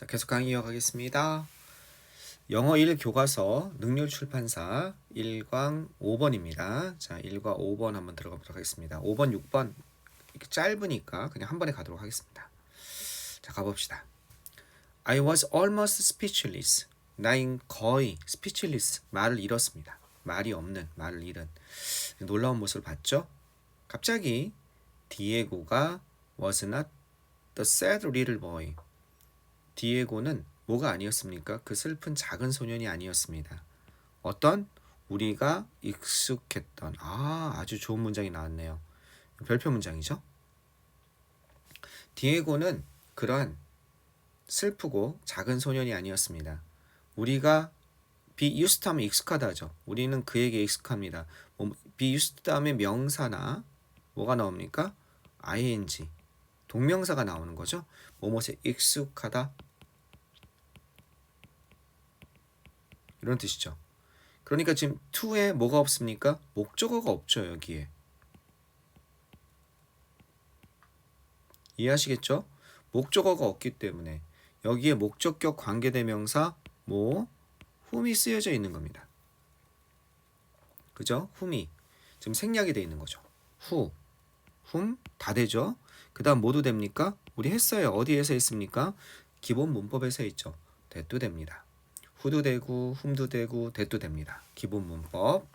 자, 계속 강의 이어가겠습니다. 영어 1 교과서 능률 출판사 1광 5번입니다. 자, 1과 5번 한번 들어가 보도록 하겠습니다. 5번, 6번 이렇게 짧으니까 그냥 한 번에 가도록 하겠습니다. 자, 가봅시다. I was almost speechless. 나인 거의 speechless 말을 잃었습니다. 말이 없는 말을 잃은 놀라운 모습을 봤죠. 갑자기 디에고가 was not the sad little boy. 디에고는 뭐가 아니었습니까? 그 슬픈 작은 소년이 아니었습니다. 어떤 우리가 익숙했던 아 아주 좋은 문장이 나왔네요. 별표 문장이죠. 디에고는 그러한 슬프고 작은 소년이 아니었습니다. 우리가 be used 하면 익숙하다죠. 우리는 그에게 익숙합니다. 뭐, be used 다음에 명사나 뭐가 나옵니까? ing 동명사가 나오는 거죠. 뭐뭐에 익숙하다 이런 뜻이죠. 그러니까 지금 to에 뭐가 없습니까? 목적어가 없죠 여기에. 이해하시겠죠? 목적어가 없기 때문에 여기에 목적격 관계대명사 뭐 whom이 쓰여져 있는 겁니다. 그죠? whom이 지금 생략이 돼 있는 거죠. who, whom 다 되죠. 그다음 모두 됩니까? 우리 했어요. 어디에서 했습니까? 기본 문법에서 했죠. that도 됩니다. Who도 되고 whom도 되고 that도 됩니다. 기본 문법.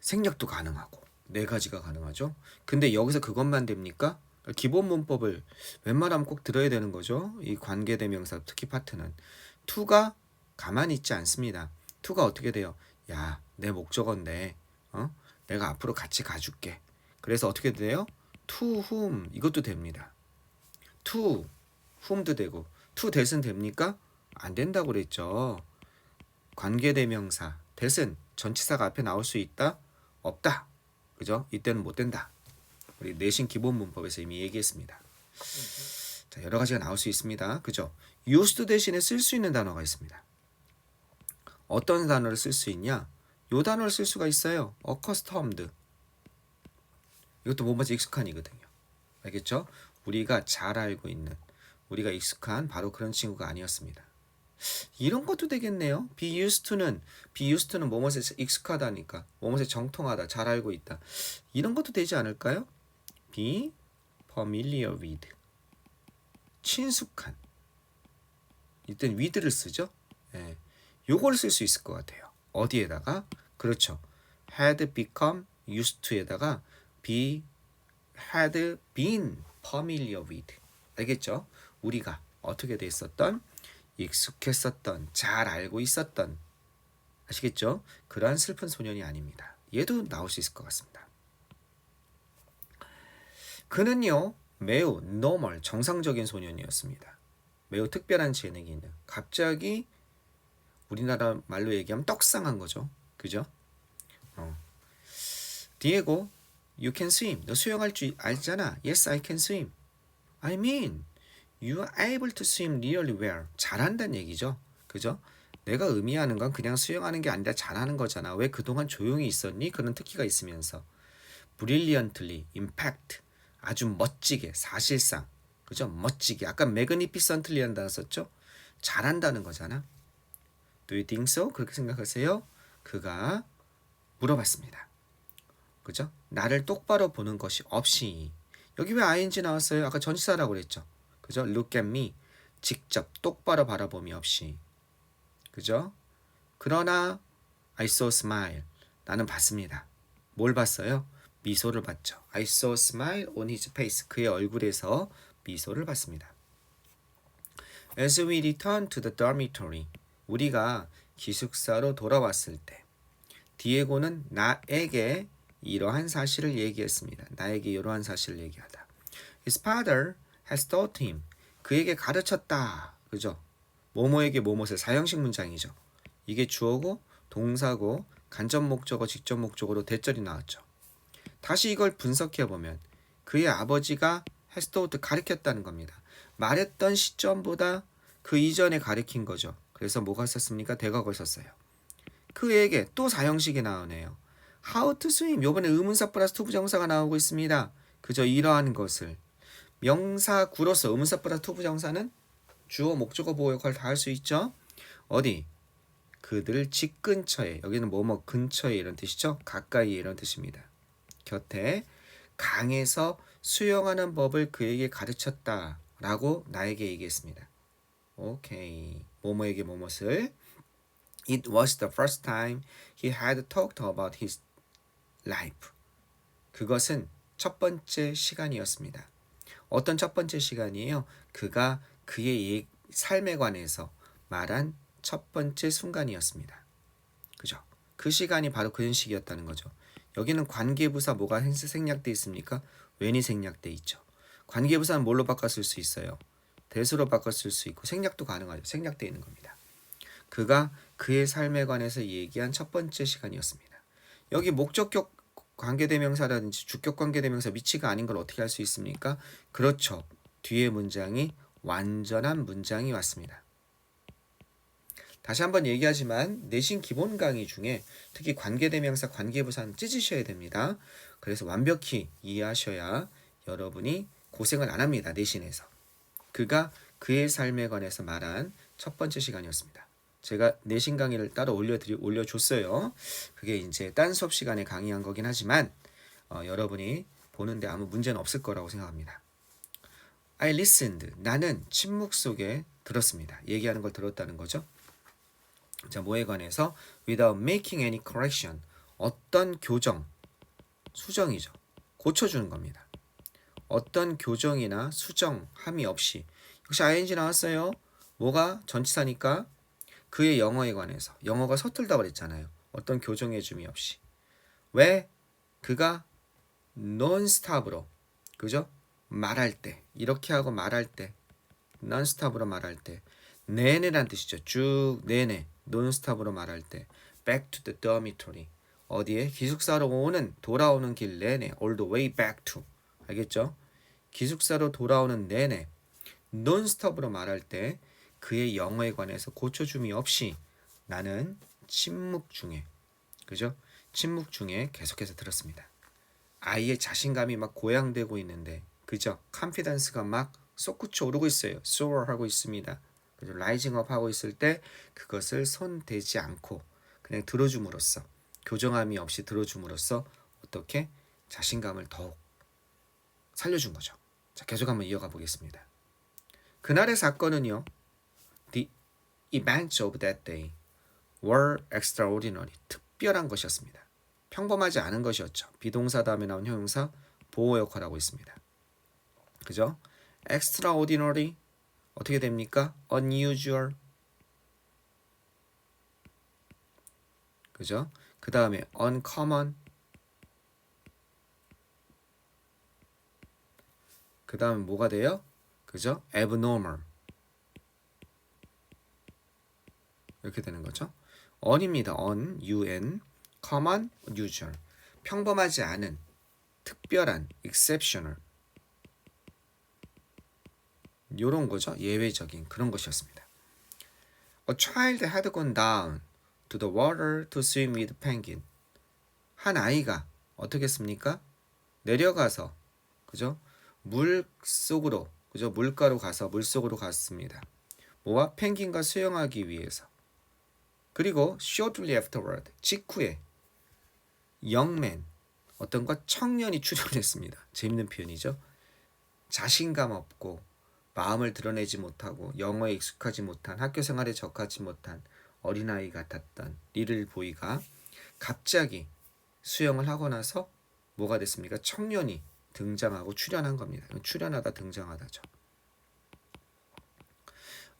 생략도 가능하고 네 가지가 가능하죠. 근데 여기서 그것만 됩니까? 기본 문법을 웬만하면 꼭 들어야 되는 거죠. 이 관계대명사 특히 파트는 to가 가만히 있지 않습니다. to가 어떻게 돼요? 야, 내 목적어인데, 어? 내가 앞으로 같이 가줄게. 그래서 어떻게 돼요? whom 이것도 됩니다. to whom도 되고 to that은 됩니까? 안 된다고 그랬죠. 관계대명사 that은 전치사가 앞에 나올 수 있다? 없다. 그죠? 이때는 못 된다. 우리 내신 기본 문법에서 이미 얘기했습니다. 자, 여러 가지가 나올 수 있습니다. 그죠? used 대신에 쓸 수 있는 단어가 있습니다. 어떤 단어를 쓸 수 있냐? 요 단어를 쓸 수가 있어요. accustomed. 이것도 뭐뭐지 익숙한이거든요. 알겠죠? 우리가 잘 알고 있는 우리가 익숙한 바로 그런 친구가 아니었습니다. 이런 것도 되겠네요. be used to는 be used to는 뭐뭐에 익숙하다니까 뭐뭐에 정통하다 잘 알고 있다. 이런 것도 되지 않을까요? be familiar with 친숙한 이땐 with를 쓰죠. 예. 요걸 쓸 수 있을 것 같아요. 어디에다가 그렇죠. had become used to에다가 be had been familiar with 알겠죠? 우리가 어떻게 돼 있었던 익숙했었던 잘 알고 있었던 아시겠죠? 그러한 슬픈 소년이 아닙니다. 얘도 나올 수 있을 것 같습니다. 그는요 매우 normal 정상적인 소년이었습니다. 매우 특별한 재능이 있는 갑자기 우리나라 말로 얘기하면 떡상한 거죠. 그죠? 어. 디에고 You can swim. 너 수영할 줄 알잖아. Yes, I can swim. I mean, you are able to swim really well. 잘한다는 얘기죠. 그죠? 내가 의미하는 건 그냥 수영하는 게 아니라 잘하는 거잖아. 왜 그동안 조용히 있었니? 그런 특기가 있으면서. brilliantly, impact. 아주 멋지게, 사실상. 그죠? 멋지게. 아까 magnificently 한다는 썼죠? 잘한다는 거잖아. Do you think so? 그렇게 생각하세요? 그가 물어봤습니다. 그죠? 나를 똑바로 보는 것이 없이 여기 왜 ing 나왔어요? 아까 전치사라고 그랬죠. 그죠? Look at me. 직접 똑바로 바라봄이 없이. 그죠? 그러나 I saw smile. 나는 봤습니다. 뭘 봤어요? 미소를 봤죠. I saw smile on his face. 그의 얼굴에서 미소를 봤습니다. As we returned to the dormitory. 우리가 기숙사로 돌아왔을 때 디에고는 나에게 이러한 사실을 얘기했습니다. 나에게 이러한 사실을 얘기하다. His father has taught him. 그에게 가르쳤다. 그죠? 뭐뭐에게 뭐뭐의 사형식 문장이죠. 이게 주어고 동사고 간접 목적어 직접 목적어로 대절이 나왔죠. 다시 이걸 분석해 보면 그의 아버지가 taught 가르쳤다는 겁니다. 말했던 시점보다 그 이전에 가르친 거죠. 그래서 뭐가 썼습니까? 대각을 썼어요. 그에게 또 사형식이 나오네요. How to swim. 요번에 의문사 플러스 투부정사가 나오고 있습니다. 그저 이러한 것을 명사구로서 의문사 플러스 투부정사는 주어 목적어 보호 역할 다할 수 있죠. 어디? 그들 집 근처에 여기는 뭐뭐 근처에 이런 뜻이죠. 가까이 이런 뜻입니다. 곁에 강에서 수영하는 법을 그에게 가르쳤다라고 나에게 얘기했습니다. 오케이. 뭐뭐에게 뭐뭇을 It was the first time he had talked about his life. 그것은 첫 번째 시간이었습니다. 어떤 첫 번째 시간이에요? 그가 그의 삶에 관해서 말한 첫 번째 순간이었습니다. 그죠? 그 시간이 바로 그런 시기였다는 거죠. 여기는 관계부사 뭐가 생략돼 있습니까? 웬이 생략돼 있죠. 관계부사는 뭘로 바꿨을 수 있어요? 대수로 바꿨을 수 있고 생략도 가능하죠. 생략돼 있는 겁니다. 그가 그의 삶에 관해서 얘기한 첫 번째 시간이었습니다. 여기 목적격 관계대명사라든지 주격 관계대명사 위치가 아닌 걸 어떻게 할수 있습니까? 그렇죠. 뒤에 문장이 완전한 문장이 왔습니다. 다시 한번 얘기하지만 내신 기본 강의 중에 특히 관계대명사 관계부사는 찢으셔야 됩니다. 그래서 완벽히 이해하셔야 여러분이 고생을 안 합니다. 내신에서. 그가 그의 삶에 관해서 말한 첫 번째 시간이었습니다. 제가 내신 강의를 따로 올려드리 올려줬어요. 그게 이제 딴 수업 시간에 강의한 거긴 하지만 어, 여러분이 보는데 아무 문제는 없을 거라고 생각합니다. I listened. 나는 침묵 속에 들었습니다. 얘기하는 걸 들었다는 거죠. 자, 뭐에 관해서 without making any correction. 어떤 교정, 수정이죠. 고쳐주는 겁니다. 어떤 교정이나 수정함이 없이 역시 ing 나왔어요. 뭐가 전치사니까 그의 영어에 관해서 영어가 서툴다 그랬잖아요. 어떤 교정해 줌이 없이 왜 그가 논스탑으로 그죠? 말할 때 이렇게 하고 말할 때 논스탑으로 말할 때 내내란 뜻이죠. 쭉 내내 논스탑으로 말할 때 back to the dormitory 어디에 기숙사로 오는 돌아오는 길 내내 all the way back to 알겠죠? 기숙사로 돌아오는 내내 논스톱으로 말할 때 그의 영어에 관해서 고쳐줌이 없이 나는 침묵 중에 그죠? 침묵 중에 계속해서 들었습니다. 아이의 자신감이 막 고양되고 있는데 그죠? 컨피던스가 막 솟구쳐 오르고 있어요. soar 하고 있습니다. 그죠? 라이징 업 하고 있을 때 그것을 손 대지 않고 그냥 들어줌으로써 교정함이 없이 들어줌으로써 어떻게 자신감을 더욱 살려준 거죠. 자, 계속 한번 이어가 보겠습니다. 그날의 사건은요. Events of that day were extraordinary. 특별한 것이었습니다. 평범하지 않은 것이었죠. 비동사 다음에 나온 형용사 보호 역할하고 있습니다. 그죠? extraordinary 어떻게 됩니까? unusual 그죠? 그 다음에 uncommon 그 다음에 뭐가 돼요? 그죠? abnormal 이렇게 되는 거죠. un입니다. un, un, common, usual 평범하지 않은, 특별한, exceptional 요런 거죠. 예외적인 그런 것이었습니다. A child had gone down to the water to swim with penguin. 한 아이가 어떻게 했습니까? 내려가서 그죠? 물 속으로 그죠? 물가로 가서 물 속으로 갔습니다. 뭐와 펭귄과 수영하기 위해서. 그리고 shortly afterward 직후에 영맨 어떤 것 청년이 출연했습니다. 재밌는 표현이죠. 자신감 없고 마음을 드러내지 못하고 영어에 익숙하지 못한 학교 생활에 적하지 못한 어린아이 같았던 리를 보이가 갑자기 수영을 하고 나서 뭐가 됐습니까? 청년이 등장하고 출연한 겁니다. 출연하다 등장하다죠.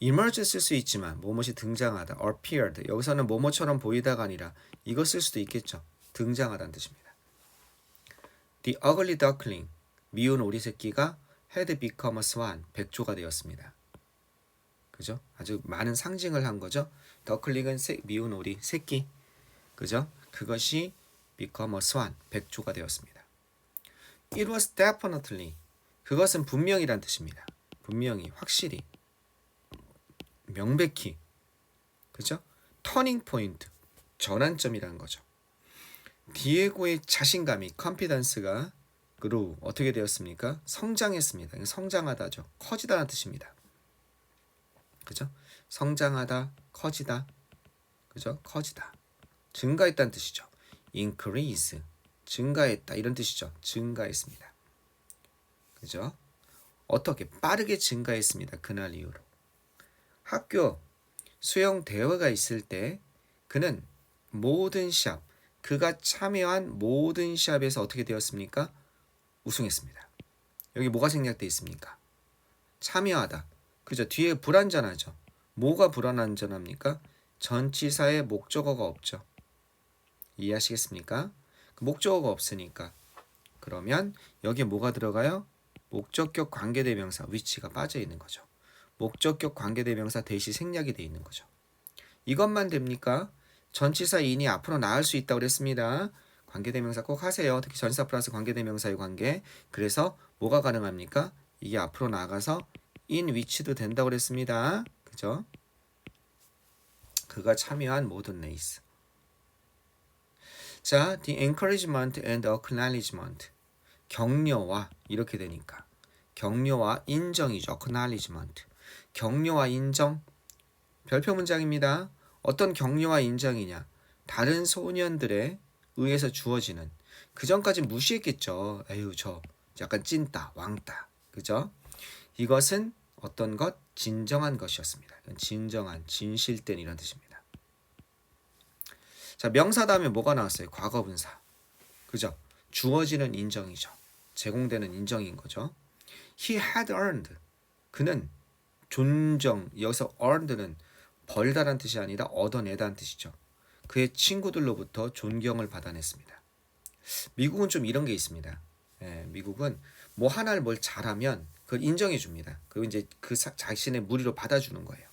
Emerge 쓸 수 있지만 뭐뭇이 등장하다 appeared 여기서는 뭐뭐처럼 보이다가 아니라 이거 쓸 수도 있겠죠. 등장하다는 뜻입니다. The ugly duckling 미운 오리 새끼가 had become a swan 백조가 되었습니다. 그죠? 아주 많은 상징을 한 거죠. 더클릭은 새, 미운 오리 새끼 그죠? 그것이 become a swan 백조가 되었습니다. It was definitely 그것은 분명이란 뜻입니다. 분명히 확실히 명백히 그죠? 터닝 포인트 전환점이라는 거죠. 디에고의 자신감이 컨피던스가 그로 어떻게 되었습니까? 성장했습니다. 성장하다죠. 커지다는 뜻입니다. 그죠? 성장하다, 커지다, 그죠? 커지다. 증가했다는 뜻이죠. increase 증가했다 이런 뜻이죠. 증가했습니다. 그죠? 어떻게 빠르게 증가했습니다. 그날 이후로 학교 수영 대회가 있을 때 그는 모든 시합 그가 참여한 모든 시합에서 어떻게 되었습니까? 우승했습니다. 여기 뭐가 생략돼 있습니까? 참여하다. 그죠? 뒤에 불완전하죠. 뭐가 불완전합니까? 전치사의 목적어가 없죠. 이해하시겠습니까? 그 목적어가 없으니까 그러면 여기에 뭐가 들어가요? 목적격 관계대명사 위치가 빠져 있는 거죠. 목적격 관계대명사 대시 생략이 돼 있는 거죠. 이것만 됩니까? 전치사 인이 앞으로 나올 수 있다고 그랬습니다. 관계대명사 꼭 하세요. 특히 전치사 플러스 관계대명사의 관계. 그래서 뭐가 가능합니까? 이게 앞으로 나가서 in which도 된다고 그랬습니다. 그죠? 그가 참여한 모든 레이스. 자, the encouragement and acknowledgement. 격려와 이렇게 되니까 격려와 인정이죠. acknowledgement. 격려와 인정 별표 문장입니다. 어떤 격려와 인정이냐? 다른 소년들에 의해서 주어지는 그 전까지 무시했겠죠. 에휴 저 약간 찐따 왕따 그죠? 이것은 어떤 것 진정한 것이었습니다. 진정한 진실된 이런 뜻입니다. 자 명사 다음에 뭐가 나왔어요? 과거분사 그죠? 주어지는 인정이죠. 제공되는 인정인 거죠. He had earned 그는 존정 여기서 earned는 벌다란 뜻이 아니라 얻어내다는 뜻이죠. 그의 친구들로부터 존경을 받아냈습니다. 미국은 좀 이런 게 있습니다. 예, 미국은 뭐 하나를 뭘 잘하면 그걸 인정해 줍니다. 그리고 이제 그 사, 자신의 무리로 받아주는 거예요.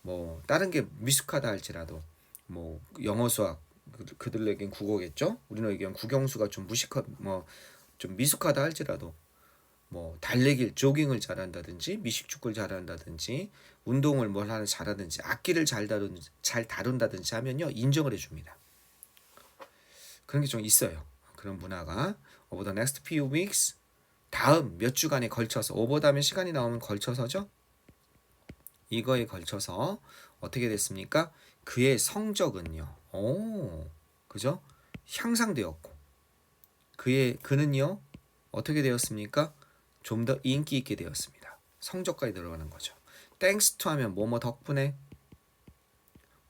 뭐 다른 게 미숙하다 할지라도 뭐 영어 수학 그- 그들에겐 국어겠죠. 우리에겐 국영수가 좀 무식하 뭐좀 미숙하다 할지라도 뭐 달리기를 조깅을 잘한다든지 미식축구를 잘한다든지 운동을 뭘 하는 잘하든지 악기를 잘 다룬 잘 다룬다든지 하면요 인정을 해줍니다. 그런 게 좀 있어요. 그런 문화가 over the next few weeks 다음 몇 주간에 걸쳐서 over 다음에 시간이 나오면 걸쳐서죠. 이거에 걸쳐서 어떻게 됐습니까? 그의 성적은요. 오, 그죠? 향상되었고 그의 그는요 어떻게 되었습니까? 좀 더 인기 있게 되었습니다. 성적까지 들어가는 거죠. 땡스 투 하면 뭐뭐 덕분에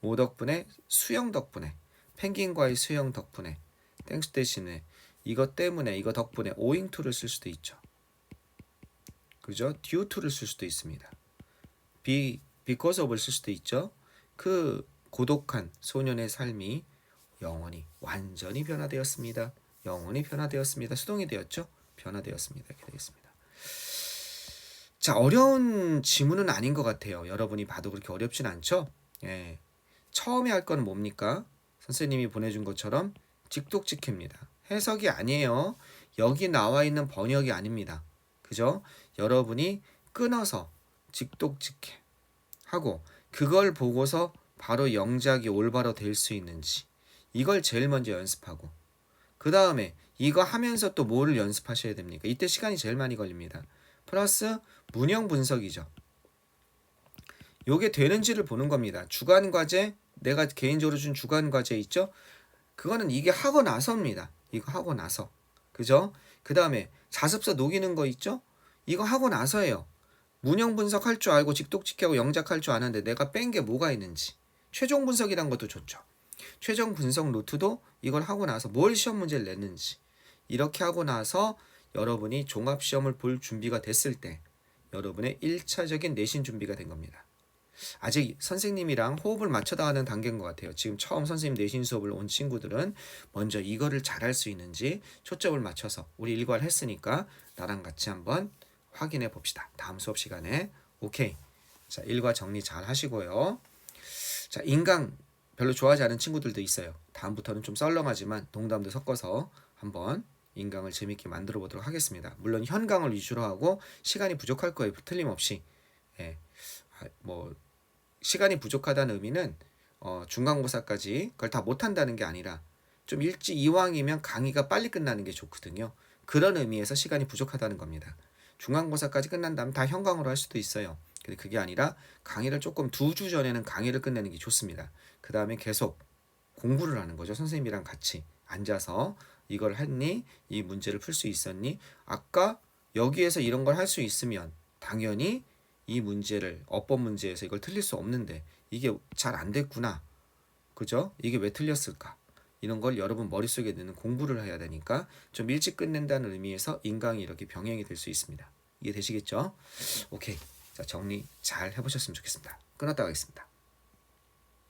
뭐 덕분에 수영 덕분에 펭귄과의 수영 덕분에 땡스 대신에 이것 때문에 이거 덕분에 오잉 투를 쓸 수도 있죠. 그죠? 듀 투를 쓸 수도 있습니다. 비 because of를 쓸 수도 있죠. 그 고독한 소년의 삶이 영원히 완전히 변화되었습니다. 영원히 변화되었습니다. 수동이 되었죠. 변화되었습니다. 이렇게 되겠습니다. 자 어려운 지문은 아닌 것 같아요. 여러분이 봐도 그렇게 어렵진 않죠. 예. 처음에 할 거는 뭡니까? 선생님이 보내준 것처럼 직독직해입니다. 해석이 아니에요. 여기 나와 있는 번역이 아닙니다. 그죠? 여러분이 끊어서 직독직해 하고 그걸 보고서 바로 영작이 올바로 될 수 있는지 이걸 제일 먼저 연습하고 그 다음에 이거 하면서 또 뭐를 연습하셔야 됩니까? 이때 시간이 제일 많이 걸립니다. 플러스 문형 분석이죠. 요게 되는지를 보는 겁니다. 주간 과제 내가 개인적으로 준 주간 과제 있죠? 그거는 이게 하고 나서입니다. 이거 하고 나서. 그죠? 그 다음에 자습서 녹이는 거 있죠? 이거 하고 나서예요. 문형 분석할 줄 알고 직독직하고 영작할 줄 아는데 내가 뺀 게 뭐가 있는지. 최종 분석이란 것도 좋죠. 최종 분석 노트도 이걸 하고 나서 뭘 시험 문제를 냈는지. 이렇게 하고 나서 여러분이 종합 시험을 볼 준비가 됐을 때 여러분의 1차적인 내신 준비가 된 겁니다. 아직 선생님이랑 호흡을 맞춰다 가는 단계인 것 같아요. 지금 처음 선생님 내신 수업을 온 친구들은 먼저 이거를 잘할 수 있는지 초점을 맞춰서 우리 일과를 했으니까 나랑 같이 한번 확인해 봅시다. 다음 수업 시간에 오케이. 자 일과 정리 잘 하시고요. 자 인강 별로 좋아하지 않은 친구들도 있어요. 다음부터는 좀 썰렁하지만 농담도 섞어서 한번 인강을 재밌게 만들어 보도록 하겠습니다. 물론 현강을 위주로 하고 시간이 부족할 거예요. 틀림없이. 예. 아, 뭐 시간이 부족하다는 의미는 어, 중간고사까지 그걸 다 못한다는 게 아니라 좀 일찍 이왕이면 강의가 빨리 끝나는 게 좋거든요. 그런 의미에서 시간이 부족하다는 겁니다. 중간고사까지 끝난 다음 다 현강으로 할 수도 있어요. 근데 그게 아니라 강의를 조금 두 주 전에는 강의를 끝내는 게 좋습니다. 그 다음에 계속 공부를 하는 거죠. 선생님이랑 같이 앉아서 이걸 했니? 이 문제를 풀 수 있었니? 아까 여기에서 이런 걸 할 수 있으면 당연히 이 문제를 어법 문제에서 이걸 틀릴 수 없는데 이게 잘 안 됐구나. 그죠? 이게 왜 틀렸을까? 이런 걸 여러분 머릿속에 넣는 공부를 해야 되니까 좀 일찍 끝낸다는 의미에서 인강이 이렇게 병행이 될 수 있습니다. 이해 되시겠죠? 오케이. 자, 정리 잘 해보셨으면 좋겠습니다. 끊었다 가겠습니다.